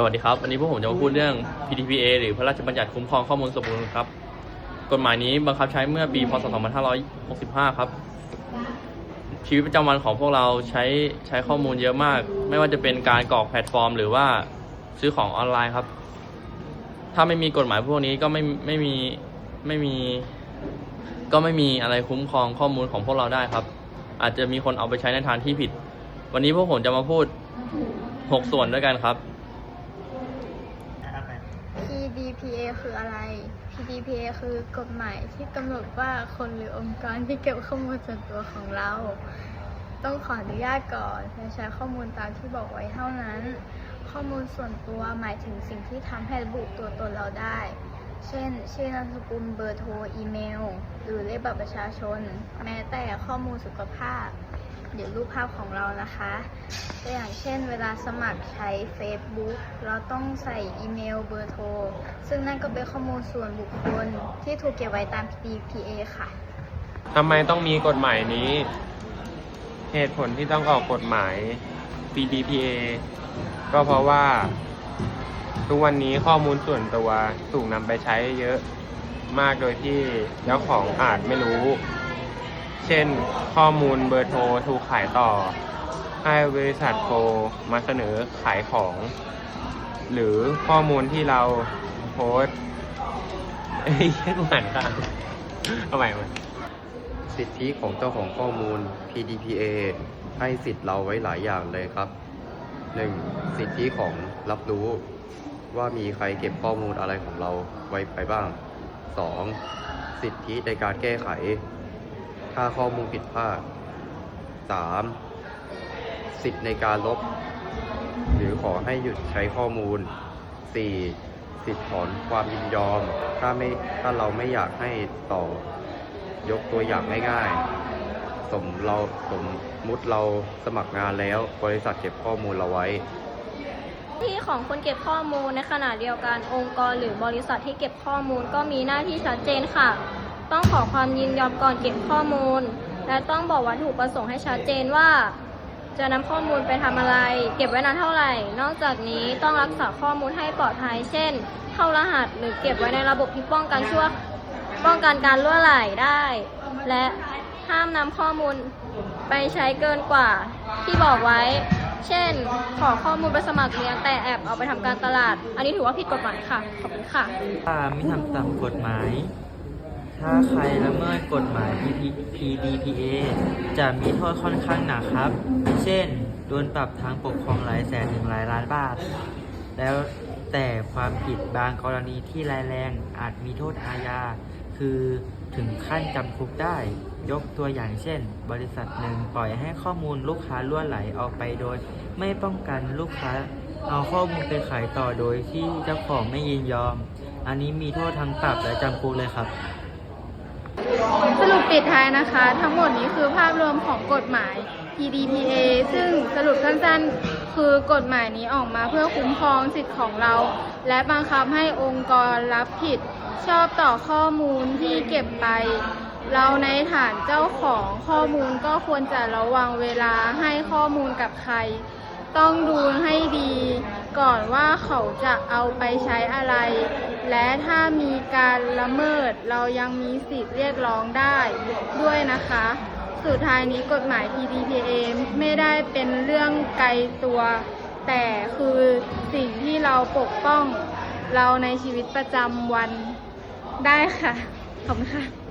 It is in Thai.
สวัสดีครับ วันนี้พวกผมจะมาพูดเรื่อง PDPA หรือพระราชบัญญัติคุ้มครองข้อมูลส่วนบุคคลครับ กฎหมายนี้บังคับใช้เมื่อปีพศ 2565 ครับ ชีวิตประจำวันของพวกเราใช้ใช้ข้อมูลเยอะมาก ไม่ว่าจะเป็นการกรอกแพลตฟอร์ม หรือว่าซื้อของออนไลน์ครับ ถ้าไม่มีกฎหมายพวกนี้ก็ไม่ไม่มีไม่มี ก็ไม่มีอะไรคุ้มครองข้อมูลของพวกเราได้ครับ อาจจะมีคนเอาไปใช้ในทางที่ผิด วันนี้พวกผมจะมาพูด 6 ส่วนด้วยกันครับ PDPA คืออะไร PDPA คือกฎหมายที่กำหนดว่าคนหรือองค์กรที่เก็บข้อมูลส่วนตัวของเรา ต้องขออนุญาตก่อนและใช้ข้อมูลตามที่บอกไว้เท่านั้น ข้อมูลส่วนตัวหมายถึงสิ่งที่ทำให้ระบุตัวตนเราได้ เช่น ชื่อนามสกุลเบอร์โทร อีเมล หรือเลขบัตรประชาชน แม้แต่ข้อมูลสุขภาพ หรือรูปภาพของเรานะคะตัวอย่างเช่น เวลาสมัครใช้ Facebook เราต้องใส่อีเมลเบอร์โทร ซึ่งนั่นก็เป็นข้อมูลส่วนบุคคลที่ถูกเก็บไว้ตาม PDPA ค่ะ ทำไมต้องมีกฎหมายนี้ เหตุผลที่ต้องออกกฎหมาย PDPA ก็เพราะว่า ทุกวันนี้ข้อมูลส่วนตัวถูกนำไปใช้เยอะมากโดยที่เจ้าของอาจไม่รู้ เช่น ข้อมูลเบอร์โทรถูกขายต่อ ให้บริษัทโทรมาเสนอขายของ หรือข้อมูลที่เราโพสเอ้ยแค่หวานค่ะเอาใหม่เอาสิทธิของเจ้าของข้อมูล PDPA ให้สิทธิ์เราไว้หลายอย่างเลยครับ 1. สิทธิของรับรู้ ว่ามีใครเก็บข้อมูลอะไรของเราไว้ไปบ้าง 2. สิทธิในการแก้ไข ถ้าข้อมูลผิดพลาด 3. สิทธิในการลบ หรือขอให้หยุดใช้ข้อมูล 4. สิทธิถอนความยินยอม ถ้าไม่ถ้าเราไม่อยากให้ต่อยกตัวอย่างง่ายๆ สมเราสมมุติเราสมัครงานแล้ว บริษัทเก็บข้อมูลเราไว้ ที่ของคนเก็บข้อมูลในขณะเดียวกันองค์กรหรือบริษัทที่เก็บข้อมูลก็มีหน้าที่ชัดเจนค่ะ ต้องขอความยินยอมก่อนเก็บข้อมูล และต้องบอกวัตถุประสงค์ให้ชัดเจนว่า จะนำข้อมูลไปทำอะไร เก็บไว้นานเท่าไหร่ นอกจากนี้ต้องรักษาข้อมูลให้ปลอดภัย เช่น เข้ารหัสหรือเก็บไว้ในระบบที่ป้องกันชั่วป้องกันการล่วไหลได้ และห้ามนำข้อมูลไปใช้เกินกว่าที่บอกไว้ เช่น ขอข้อมูลไปสมัครเรียนแต่แอบเอาไปทำการตลาด อันนี้ถือว่าผิดกฎหมายค่ะ ขอบคุณค่ะ ไม่ทำตามกฎหมาย ถ้าใครละเมิดกฎหมาย PDPA จะมีโทษค่อนข้างหนักครับ เช่น โดนปรับทางปกครองหลายแสนถึงหลายล้านบาท แล้วแต่ความผิดบางกรณีที่ร้ายแรงอาจมีโทษอาญา คือถึงขั้นจำคุกได้ ยกตัวอย่างเช่น บริษัทหนึ่งปล่อยให้ข้อมูลลูกค้าล่วไหลออกไปโดย ไม่ป้องกันลูกค้า เอาข้อมูลไปขายต่อโดยที่เจ้าของไม่ยินยอม อันนี้มีโทษทั้งปรับและจำคุกเลยครับ ปิดท้ายนะคะ ทั้งหมดนี้คือภาพรวมของกฎหมาย PDPA ซึ่งสรุปสั้นๆ คือกฎหมายนี้ออกมาเพื่อคุ้มครองสิทธิ์ของเรา และบังคับให้องค์กรรับผิด ชอบต่อข้อมูลที่เก็บไป เราในฐานเจ้าของข้อมูลก็ควรจะระวังเวลาให้ข้อมูลกับใคร ต้องดูให้ดี ก่อนว่าเขาจะเอาไปใช้อะไร และถ้ามีการละเมิดเรายังมีสิทธิ์เรียกร้องได้ด้วยนะคะ สุดท้ายนี้กฎหมาย PDPA ไม่ได้เป็นเรื่องไกลตัว แต่คือสิ่งที่เราปกป้องเราในชีวิตประจำวันได้ค่ะ ขอบคุณค่ะ